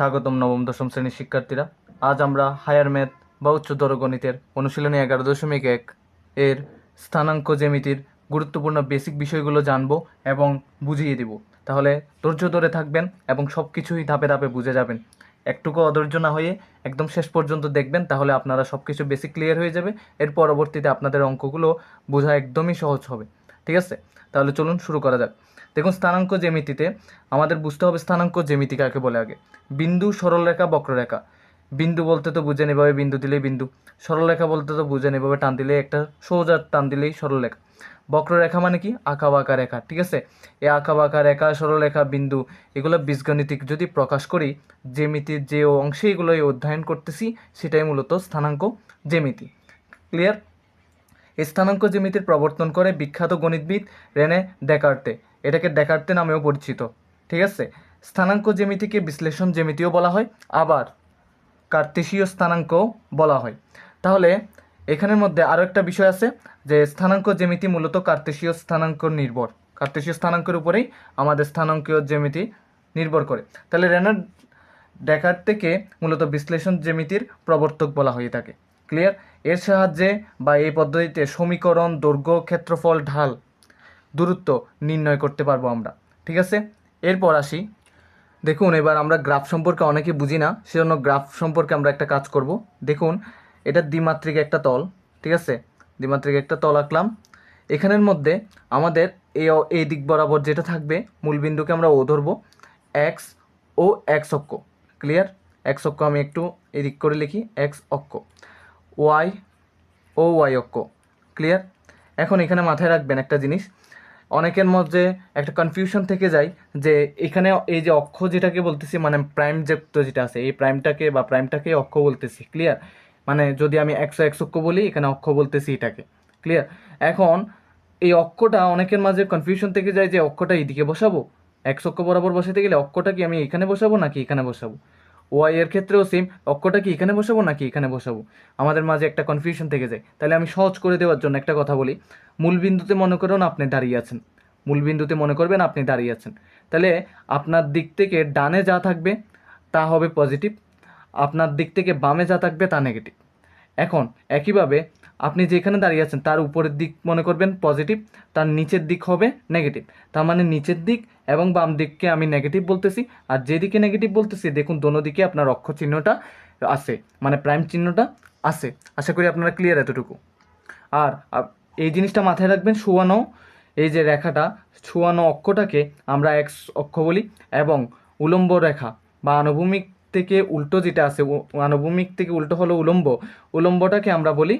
স্বাগতম নবম, দশম শ্রেণির শিক্ষার্থীরা। আজ আমরা হায়ার ম্যাথ বা উচ্চতর গণিতের অনুশীলনী এগারো দশমিক এক এর স্থানাঙ্ক জ্যামিতির গুরুত্বপূর্ণ বেসিক বিষয়গুলো জানব এবং বুঝিয়ে দিব। তাহলে ধৈর্য ধরে থাকবেন এবং সব কিছুই ধাপে ধাপে বুঝে যাবেন। একটুকু অধৈর্য না হয়ে একদম শেষ পর্যন্ত দেখবেন, তাহলে আপনারা সব কিছু বেসিক ক্লিয়ার হয়ে যাবে। এর পরবর্তীতে আপনাদের অঙ্কগুলো বোঝা একদমই সহজ হবে। ঠিক আছে? তাহলে চলুন শুরু করা যাক। দেখুন, স্থানাঙ্ক জ্যামিতিতে আমাদের বুঝতে হবে স্থানাঙ্ক জ্যামিতি কাকে বলে আগে। বিন্দু, সরলরেখা, বক্ররেখা। বিন্দু বলতে তো বুঝে এভাবে বিন্দু দিলেই বিন্দু। সরলরেখা বলতে তো বুঝেন এভাবে টান দিলে একটা সোজা টান দিলেই সরলরেখা। বক্ররেখা মানে কি? আঁকা বাঁকা রেখা, ঠিক আছে? এই আঁকা বাঁকা রেখা, সরলরেখা, বিন্দু, এগুলো বীজগণিতিক যদি প্রকাশ করি জ্যামিতির যে অংশে এগুলো অধ্যয়ন করতেছি, সেটাই মূলত স্থানাঙ্ক জ্যামিতি। ক্লিয়ার? স্থানাঙ্ক জ্যামিতির প্রবর্তন করে বিখ্যাত গণিতবিদ রেনে ডেকার্তে। এটাকে ডেকার্তে নামেও পরিচিত। ঠিক আছে? স্থানাঙ্ক জ্যামিতিকে বিশ্লেষণ জ্যামিতিও বলা হয়, আবার কার্তেশীয় স্থানাঙ্কও বলা হয়। তাহলে এখানের মধ্যে আরও একটা বিষয় আছে, যে স্থানাঙ্ক জ্যামিতি মূলত কার্তেশীয় স্থানাঙ্ক নির্ভর। কার্তেশীয় স্থানাঙ্কের উপরেই আমাদের স্থানাঙ্কীয় জ্যামিতি নির্ভর করে। তাহলে রেনার ডেকার থেকে মূলত বিশ্লেষণ জ্যামিতির প্রবর্তক বলা হয়ে থাকে। ক্লিয়ার এর সাহায্যে বা এই পদ্ধতিতে সমীকরণ, দৈর্ঘ্য, ক্ষেত্রফল, ঢাল দূরত্ব নির্ণয় করতে পারব আমরা, ঠিক আছে? এরপর আসি। দেখুন, এবার আমরা গ্রাফ সম্পর্কে অনেকে বুঝি না, সেজন্য গ্রাফ সম্পর্কে আমরা একটা কাজ করব। দেখুন, এটা দ্বিমাত্রিক একটা তল, ঠিক আছে? দ্বিমাত্রিক একটা তল আঁকলাম। এখানের মধ্যে আমাদের এই এই দিক বরাবর যেটা থাকবে মূলবিন্দুকে আমরা ও ধরবো এক্স ও এক্স অক্ষ ক্লিয়ার এক্স অক্ষ আমি একটু এদিক করে লিখি এক্স অক্ষ। ওয়াই, ও ওয়াই অক্ষ। ক্লিয়ার এখন এখানে মাথায় রাখবেন একটা জিনিস। অনেকের মধ্যে একটা কনফিউশন থেকে যায় যে এখানে এই যে অক্ষ যেটাকে বলতেছি মানে প্রাইম যুক্ত যেটা আছে, এই প্রাইমটাকে বা প্রাইমটাকে অক্ষ বলতেছি ক্লিয়ার মানে যদি আমি একশো একশো অক্ষ বলি, এখানে অক্ষ বলতেছি এটাকে ক্লিয়ার এখন এই অক্ষটা অনেকের মাঝে কনফিউশন থেকে যায় যে অক্ষটা এইদিকে বসাবো? একশো অক্ষ বরাবর বসাতে গেলে অক্ষটা কি আমি এখানে বসাবো নাকি এখানে বসাবো? ওয়াই এর ক্ষেত্রেও সেম অক্ষটা কি এখানে বসাবো নাকি এখানে বসাবো? আমাদের মাঝে একটা কনফিউশন থেকে যায়। তাহলে আমি সহজ করে দেওয়ার জন্য একটা কথা বলি। মূলবিন্দুতে মনে করুন আপনি দাঁড়িয়ে আছেন। মূলবিন্দুতে মনে করবেন আপনি দাঁড়িয়ে আছেন। তাহলে আপনার দিক থেকে ডানে যা থাকবে, তা হবে পজিটিভ আপনার দিক থেকে বামে যা থাকবে, তা নেগেটিভ এখন, একইভাবে আপনি যেখানে দাঁড়িয়ে আছেন, তার উপরের দিক মনে করবেন পজিটিভ তার নিচের দিক হবে নেগেটিভ তার মানে নিচের দিক এবং বাম দিককে আমি নেগেটিভ বলতেছি। আর যেদিকে নেগেটিভ বলতেছি, দেখুন দোনো দিকে আপনার অক্ষ চিহ্নটা আছে মানে প্রাইম চিহ্নটা আছে। আশা করি আপনারা ক্লিয়ার এতটুকু। আর এই জিনিসটা মাথায় রাখবেন শোয়ানো এই যে রেখাটা শোয়ানো অক্ষটাকে আমরা এক্স অক্ষ বলি এবং উলম্ব রেখা বা আনুভূমিক থেকে উল্টো যেটা আছে আনুভূমিক থেকে উল্টো হলো উলম্ব, উলম্বটাকে আমরা বলি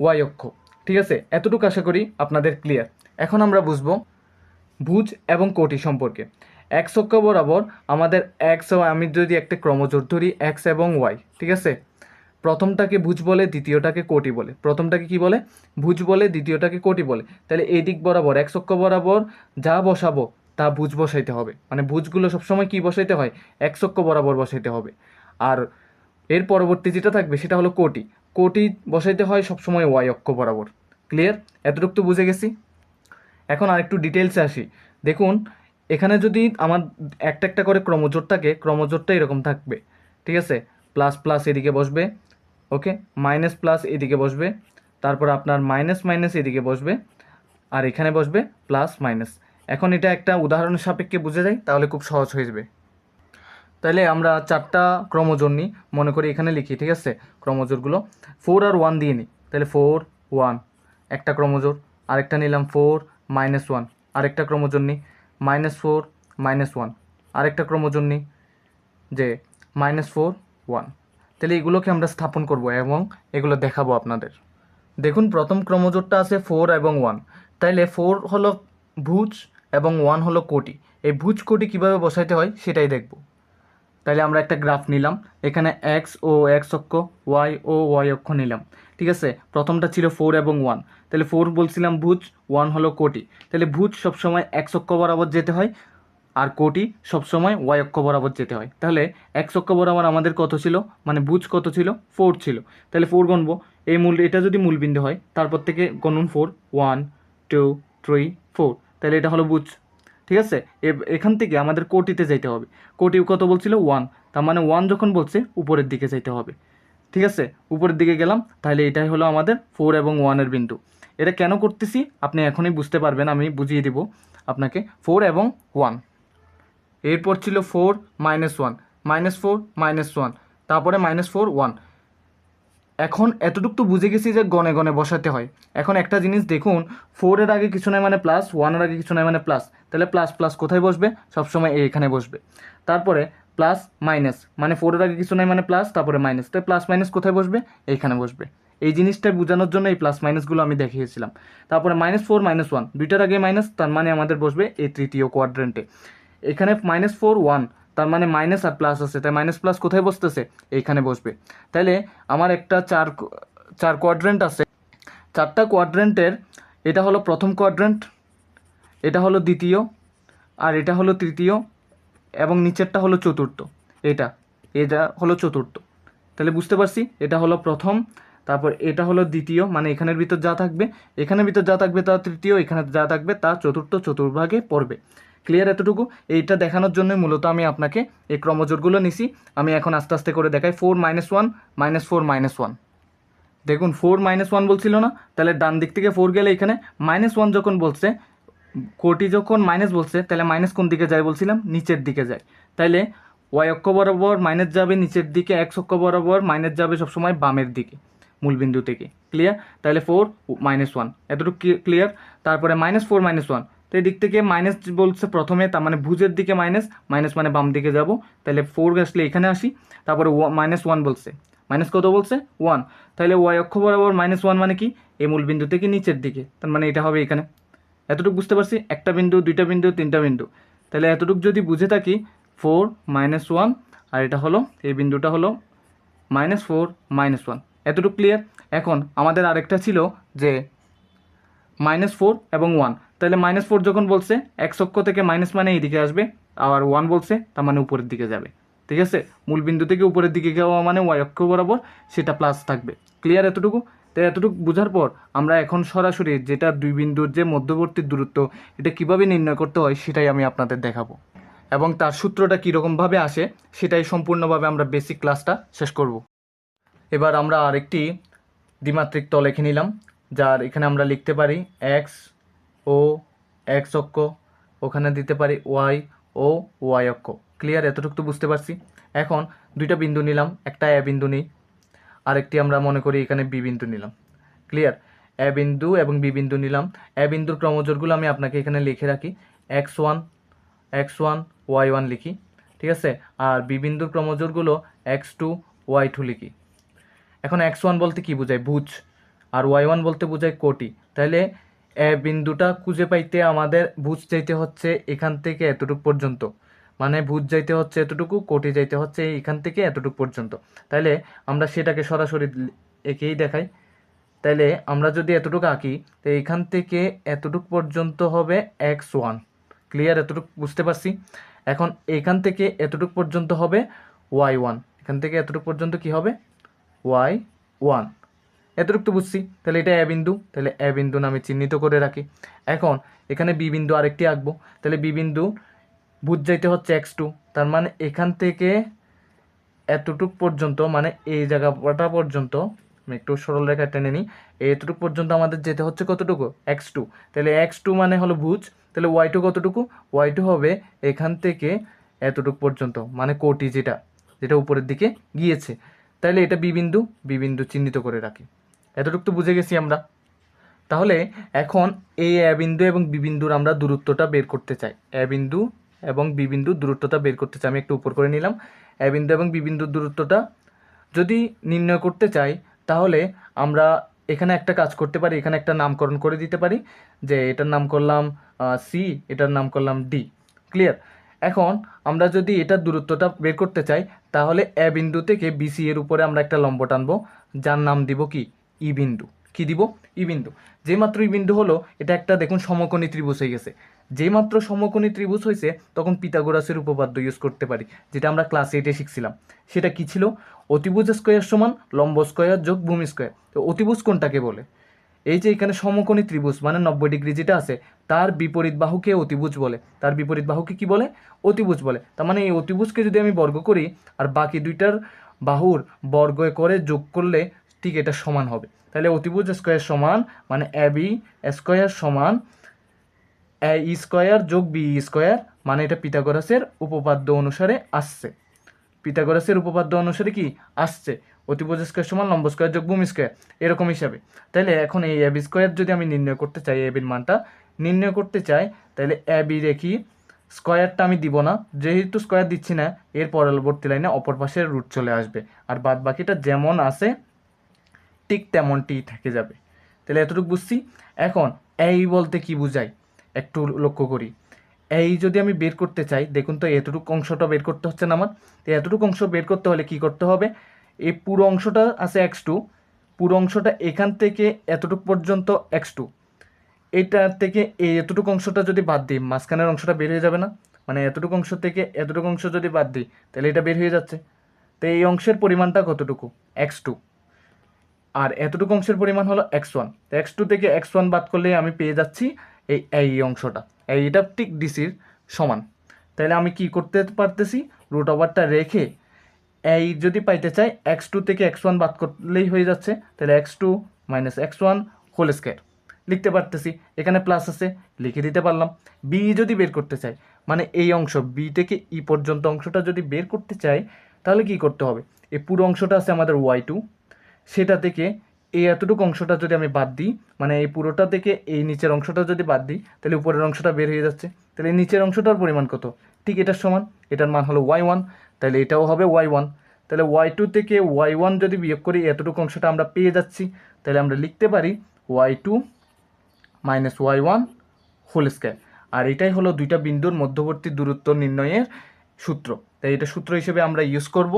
ওয়াই অক্ষ। ঠিক আছে? এতটুকু আশা করি আপনাদের ক্লিয়ার এখন আমরা বুঝব ভুজ এবং কোটি সম্পর্কে। এক্স অক্ষ বরাবর আমাদের এক্স আমি যদি একটা ক্রমজোর ধরি এক্স এবং ওয়াই ঠিক আছে? প্রথমটাকে ভুজ বলে, দ্বিতীয়টাকে কোটি বলে। প্রথমটাকে কি বলে? ভুজ বলে, দ্বিতীয়টাকে কোটি বলে। তাহলে এই দিক বরাবর এক অক্ষ বরাবর যা বসাবো, তা ভুজ বসাইতে হবে। মানে ভুজগুলো সবসময় কি বসাইতে হয়? এক অক্ষ বরাবর বসাইতে হবে। আর এর পরবর্তী যেটা থাকবে, সেটা হলো কোটি। কোটি বসাইতে হয় সবসময় ওয়াই অক্ষ বরাবর। ক্লিয়ার এতটুকু তো বুঝে গেছি। এখন আরেকটু ডিটেলসে আসি। দেখুন, এখানে যদি আমার একটা একটা করে ক্রমজোর থাকে ক্রমজোরটা এরকম থাকবে। ঠিক আছে? প্লাস প্লাস এদিকে বসবে ওকে মাইনাস প্লাস এদিকে বসবে, তারপর আপনার মাইনাস মাইনাস এদিকে বসবে, আর এখানে বসবে প্লাস মাইনাস এখন এটা একটা উদাহরণের সাপেক্ষে বুঝে যায় তাহলে খুব সহজ হয়ে যাবে। তাহলে আমরা চারটা ক্রমজোর নিই, মনে করি এখানে লিখি, ঠিক আছে? ক্রমজোরগুলো ফোর আর ওয়ান দিয়ে নিই। তাহলে ফোর, ওয়ান, একটা ক্রমজোর, আরেকটা নিলাম ফোর, মাইনাস ওয়ান, আরেকটা ক্রমজোর নিই, মাইনাস ফোর, মাইনাস ওয়ান, আরেকটা ক্রমজোর নিই, যে মাইনাস ফোর, ওয়ান। তাহলে এগুলোকে আমরা স্থাপন করব এবং এগুলো দেখাবো আপনাদের। দেখুন, প্রথম ক্রমজোরটা আছে ফোর এবং ওয়ান। তাইলে ফোর হলো ভুজ এবং ওয়ান হলো কোটি। এই ভুজ কোটি কীভাবে বসাইতে হয় সেটাই দেখব। তাহলে আমরা একটা গ্রাফ নিলাম। এখানে এক্স ও এক্স অক্ষ ওয়াই ও ওয়াই অক্ষ নিলাম। ঠিক আছে? প্রথমটা ছিল ফোর এবং ওয়ান তাহলে ফোর বলছিলাম ভুজ ওয়ান হলো কোটি। তাহলে ভুজ সবসময় এক্স অক্ষ বরাবর যেতে হয় আর কোটি সবসময় ওয়াই অক্ষ বরাবর যেতে হয়। তাহলে এক্স অক্ষ বরাবর আমাদের কত ছিল? মানে ভুজ কত ছিল? ফোর ছিল। তাহলে ফোর গণবো এই মূল, এটা যদি মূলবিন্দু হয়, তারপর থেকে গণুন four one two three four তাহলে এটা হলো বুঝ ঠিক আছে? এখান থেকে আমাদের কোটিতে যাইতে হবে। কোটি কত বলছিল? ওয়ান। তার মানে ওয়ান যখন বলছে, উপরের দিকে যাইতে হবে। ঠিক আছে? উপরের দিকে গেলাম, তাহলে এটাই হলো আমাদের ফোর এবং ওয়ানের বিন্দু। এটা কেন করতেছি? আপনি এখনই বুঝতে পারবেন, আমি বুঝিয়ে দিব আপনাকে। ফোর এবং ওয়ান। এরপর ছিল four minus one. Minus four, minus one. তারপরে মাইনাস ফোর, ওয়ান। এখন এতটুকু তো বুঝে গেছি যে গনে গনে বসাতে হয়। এখন একটা জিনিস দেখুন ফোরের আগে কিছু নয় মানে প্লাস ওয়ানের আগে কিছু নয় মানে প্লাস তাহলে প্লাস প্লাস কোথায় বসবে? সবসময় এখানে বসবে। তারপরে প্লাস মাইনাস মানে ফোরের আগে কিছু নয় মানে প্লাস তারপরে মাইনাস তাই প্লাস মাইনাস কোথায় বসবে? এইখানে বসবে। এই জিনিসটা বোঝানোর জন্য এই প্লাস মাইনাসগুলো আমি দেখিয়েছিলাম। তারপরে মাইনাস ফোর মাইনাস ওয়ান দুইটার আগে মাইনাস তার মানে আমাদের বসবে এই তৃতীয় কোয়াড্রেন্টে এখানে মাইনাস ফোর ওয়ান তার মানে মাইনাস আর প্লাস আছে। তাই মাইনাস প্লাস কোথায় বসতেছে? এইখানে বসবে। তাহলে আমার একটা চার চার কোয়াড্রেন্ট আছে। চারটা কোয়াড্রেন্টের এটা হলো প্রথম কোয়াড্রেন্ট এটা হলো দ্বিতীয়, আর এটা হলো তৃতীয়, এবং নিচেরটা হলো চতুর্থ। এটা এটা হলো চতুর্থ। তাহলে বুঝতে পারছি? এটা হলো প্রথম, তারপর এটা হলো দ্বিতীয় মানে এখানের ভিতর যা থাকবে, এখানের ভিতর যা থাকবে তা তৃতীয়, এখানে যা থাকবে তা চতুর্থ, চতুর্ভাগে পড়বে। ক্লিয়ার এতটুকু। এইটা দেখানোর জন্য মূলত আমি আপনাকে এই ক্রমজোরগুলো নিছি। আমি এখন আস্তে আস্তে করে দেখাই। Four minus one minus four minus one দেখুন ফোর মাইনাস ওয়ান বলছিল না? তাহলে ডান দিক থেকে ফোর গেলে এখানে মাইনাস ওয়ান যখন বলছে, কোটি যখন মাইনাস বলছে, তাহলে মাইনাস কোন দিকে যায় বলছিলাম? নিচের দিকে যায়। তাইলে ওয়াই অক্ষ বরাবর মাইনাস যাবে নিচের দিকে এক্স অক্ষ বরাবর মাইনাস যাবে সবসময় বামের দিকে, মূলবিন্দু থেকে। ক্লিয়ার তাহলে ফোর মাইনাস ওয়ান এতটুকু ক্লিয়ার তারপরে মাইনাস ফোর মাইনাস ওয়ান তো এই দিক থেকে মাইনাস বলছে প্রথমে, তার মানে ভুজের দিকে মাইনাস মাইনাস মানে বাম দিকে যাব। তাহলে ফোর আসলে এখানে আসি, তারপরে মাইনাস ওয়ান বলছে। মাইনাস কত বলছে? ওয়ান তাহলে ওয়াই অক্ষ বরাবর মাইনাস ওয়ান মানে কি? এই মূল বিন্দু থেকে নিচের দিকে। তার মানে এটা হবে এখানে। এতটুকু বুঝতে পারছি? একটা বিন্দু, দুইটা বিন্দু, তিনটা বিন্দু। তাহলে এতটুকু যদি বুঝে থাকি ফোর মাইনাস ওয়ান আর এটা হলো, এই বিন্দুটা হলো মাইনাস ফোর মাইনাস ওয়ান এতটুকু ক্লিয়ার এখন আমাদের আরেকটা ছিল যে মাইনাস ফোর এবং ওয়ান। তাহলে মাইনাস ফোর যখন বলছে এক অক্ষ থেকে মাইনাস মানে এইদিকে আসবে আর ওয়ান বলছে, তার মানে উপরের দিকে যাবে। ঠিক আছে? মূল বিন্দু থেকে উপরের দিকে যাওয়া মানে ওয়াই অক্ষ বরাবর সেটা প্লাস থাকবে। ক্লিয়ার এতটুকু? তো এতটুকু বোঝার পর আমরা এখন সরাসরি যেটা দুই বিন্দুর যে মধ্যবর্তী দূরত্ব, এটা কীভাবে নির্ণয় করতে হয় সেটাই আমি আপনাদের দেখাবো। এবং তার সূত্রটা কীরকমভাবে আসে সেটাই সম্পূর্ণভাবে আমরা বেসিক ক্লাসটা শেষ করব। এবার আমরা আরেকটি দ্বিমাত্রিক তল লিখে নিলাম। যার এখানে আমরা লিখতে পারি এক্স ও এক্স অক্ষ, ওখানে দিতে পারি ওয়াই ও ওয়াই অক্ষ। ক্লিয়ার এতটুকু তো বুঝতে পারছি। এখন দুইটা বিন্দু নিলাম, একটা এ বিন্দু নিই, আরেকটি আমরা মনে করি এখানে বি বিন্দু নিলাম। ক্লিয়ার এ বিন্দু এবং বি বিন্দু নিলাম। এ বিন্দুর ক্রমজোরগুলো আমি আপনাকে এখানে লিখে রাখি। X one X one Y one লিখি, ঠিক আছে? আর বি বিন্দুর ক্রমজোরগুলো এক্স টু ওয়াই টু লিখি। এখন এক্স ওয়ান বলতে কি বোঝায়? ভুজ। আর ওয়াই ওয়ান বলতে বোঝায় কোটি। তাহলে বিন্দুটা খুঁজে পাইতে আমাদের ভুজ যাইতে হচ্ছে এখান থেকে এতটুকু পর্যন্ত। মানে ভুজ যাইতে হচ্ছে এতটুকু, কোটি যাইতে হচ্ছে এখান থেকে এতটুকু পর্যন্ত। তাহলে আমরা সেটাকে সরাসরি এঁকেই দেখাই। তাহলে আমরা যদি এতটুকু আঁকি, তো এখান থেকে এতটুকু পর্যন্ত হবে এক্স ওয়ান। ক্লিয়ার? এতটুকু বুঝতে পারছি? এখন এখান থেকে এতটুকু পর্যন্ত হবে ওয়াই ওয়ান। এখান থেকে এতটুকু পর্যন্ত কি হবে? Y one. এতটুকু তো বুঝছি। তাহলে এটা এ বিন্দু, তাহলে এ বিন্দু নামে চিহ্নিত করে রাখি। এখন এখানে বি বিন্দু আরেকটি আঁকবো। তাহলে বি বিন্দু বুঝ যাইতে হচ্ছে এক্স টু। তার মানে এখান থেকে এতটুক পর্যন্ত মানে এই জায়গাটা পর্যন্ত, আমি একটু সরল রেখা টেনে নিই, এতটুকু পর্যন্ত আমাদের যেতে হচ্ছে কতটুকু? X two. তাহলে এক্স টু মানে হলো ভুজ তাহলে ওয়াই টু কতটুকু? ওয়াই টু হবে এখান থেকে এতটুকু পর্যন্ত মানে কোটি যেটা যেটা উপরের দিকে গিয়েছে। তাহলে এটা বিবিন্দু বিবিন্দু চিহ্নিত করে রাখি। এতটুকু তো বুঝে গেছি আমরা। তাহলে এখন এই এ বিন্দু এবং বি বিন্দুর আমরা দূরত্বটা বের করতে চাই। এ বিন্দু এবং বি বিন্দুর দূরত্বটা বের করতে চাই, আমি একটু উপর করে নিলাম। এ বিন্দু এবং বি বিন্দুর দূরত্বটা যদি নির্ণয় করতে চাই, তাহলে আমরা এখানে একটা কাজ করতে পারি, এখানে একটা নামকরণ করে দিতে পারি, যে এটার নাম করলাম সি, এটার নাম করলাম ডি। ক্লিয়ার? এখন আমরা যদি এটার দূরত্বটা বের করতে চাই, তাহলে এ বিন্দু থেকে বিসি এর উপরে আমরা একটা লম্ব টানবো যার নাম দিব কি? ই বিন্দু। কি দিব? ই বিন্দু। যে মাত্র ই বিন্দু হলো, এটা একটা দেখুন সমকোণী ত্রিভুজ হয়ে গেছে। যে মাত্র সমকোণী ত্রিভুজ হয়েছে, তখন পিতাগোরাসের উপপাদ্য ইউজ করতে পারি, যেটা আমরা ক্লাস এইটে শিখছিলাম। সেটা কি ছিল? অতিভুজ স্কোয়ার সমান লম্ব স্কোয়ার যোগ ভূমি স্কোয়ার তো অতিভুজ কোনটাকে বলে? এই যে এখানে সমকোণী ত্রিভুজ মানে নব্বই ডিগ্রি যেটা আছে, তার বিপরীত বাহুকে অতিভুজ বলে। তার বিপরীত বাহুকে কি বলে? অতিভুজ বলে। তার মানে এই অতিভুজকে যদি আমি বর্গ করি, আর বাকি দুইটার বাহুর বর্গ করে যোগ করলে ঠিক এটা সমান হবে। তাহলে অতিভুজ স্কোয়ার সমান মানে এ বি স্কোয়ার সমান এ স্কোয়ার যোগ বি স্কোয়ার মানে এটা পিথাগোরাসের উপপাদ্য অনুসারে আসছে। পিথাগোরাসের উপপাদ্য অনুসারে কি? আসছে। অতিভুজ স্কোয়ার সমান লম্ব স্কোয়ার যোগ ভূমি স্কোয়ার, এরকম হিসাবে। তাহলে এখন এই এবি স্কোয়ার যদি আমি নির্ণয় করতে চাই এবির মানটা নির্ণয় করতে চাই, তাহলে এবি রেখি স্কোয়ারটা আমি দিব না। যেহেতু স্কোয়ার দিচ্ছি না, এর পরবর্তী লাইনে অপর পাশের রুট চলে আসবে। আর বাদ বাকিটা যেমন আছে ঠিক তেমনটি থেকে যাবে। তাহলে এতটুকু বুঝছি। এখন এই বলতে কি বুঝাই? একটু লক্ষ্য করি। এই যদি আমি বের করতে চাই, দেখুন তো এতটুকু অংশটা বের করতে হচ্ছে না আমার। তো এতটুকু অংশ বের করতে হলে কি করতে হবে? এই পুরো অংশটা আছে এক্স টু পুরো অংশটা এখান থেকে এতটুকু পর্যন্ত এক্স টু এইটার থেকে এই এতটুকু অংশটা যদি বাদ দিই, মাঝখানের অংশটা বের হয়ে যাবে না? মানে এতটুকু অংশ থেকে এতটুকু অংশ যদি বাদ দিই, তাহলে এটা বের হয়ে যাচ্ছে। তো এই অংশের পরিমাণটা কতটুকু? এক্স টু আর এতটুকু অংশের পরিমাণ হলো এক্স ওয়ান এক্স টু থেকে এক্স ওয়ান বাদ করলে আমি পেয়ে যাচ্ছি এই এই অংশটা। এইটা ঠিক ডিসির সমান। তাহলে আমি কি করতে পারতেছি? রুট ওভারটা রেখে এই যদি পাইতে চাই এক্স টু থেকে এক্স ওয়ান বাদ করলেই হয়ে যাচ্ছে। তাহলে X two minus X one whole square লিখতে পারতেছি। এখানে প্লাস আছে, লিখে দিতে পারলাম। বি যদি বের করতে চাই মানে এই অংশ বি থেকে ই পর্যন্ত অংশটা যদি বের করতে চাই, তাহলে কি করতে হবে? এই পুরো অংশটা আছে আমাদের ওয়াই টু সেটা থেকে এই এতটুকু অংশটা যদি আমি বাদ দিই মানে এই পুরোটা থেকে এই নিচের অংশটা যদি বাদ দিই, তাহলে উপরের অংশটা বের হয়ে যাচ্ছে। তাহলে নিচের অংশটার পরিমাণ কত? ঠিক এটার সমান, এটার মান হলো ওয়াই ওয়ান তাহলে এটাও হবে ওয়াই ওয়ান তাহলে ওয়াই টু থেকে ওয়াই ওয়ান যদি বিয়োগ করি এতটুকু অংশটা আমরা পেয়ে যাচ্ছি, তাহলে আমরা লিখতে পারি Y two minus Y one whole square আর এটাই হলো দুইটা বিন্দুর মধ্যবর্তী দূরত্ব নির্ণয়ের সূত্র। তাই এটা সূত্র হিসেবে আমরা ইউজ করব।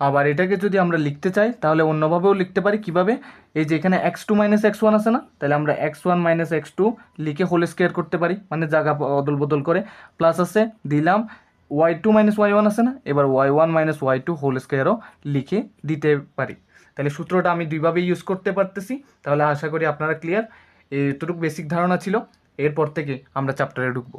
আবার এটাকে যদি আমরা লিখতে চাই, তাহলে অন্যভাবেও লিখতে পারি। কীভাবে? এই যে এখানে X two minus X one আছে না? তাহলে আমরা X one minus X two লিখে হোল স্কোয়ার করতে পারি মানে জায়গা অদল বদল করে। প্লাস আছে, দিলাম Y two minus Y one আছে না? এবার Y one minus Y two whole স্কোয়ারও লিখে দিতে পারি। তাহলে সূত্রটা আমি দুইভাবে ইউজ করতে পারতেছি। তাহলে আশা করি আপনারা ক্লিয়ার এতটুকু বেসিক ধারণা ছিল। এরপর থেকে আমরা চ্যাপ্টারে ঢুকবো।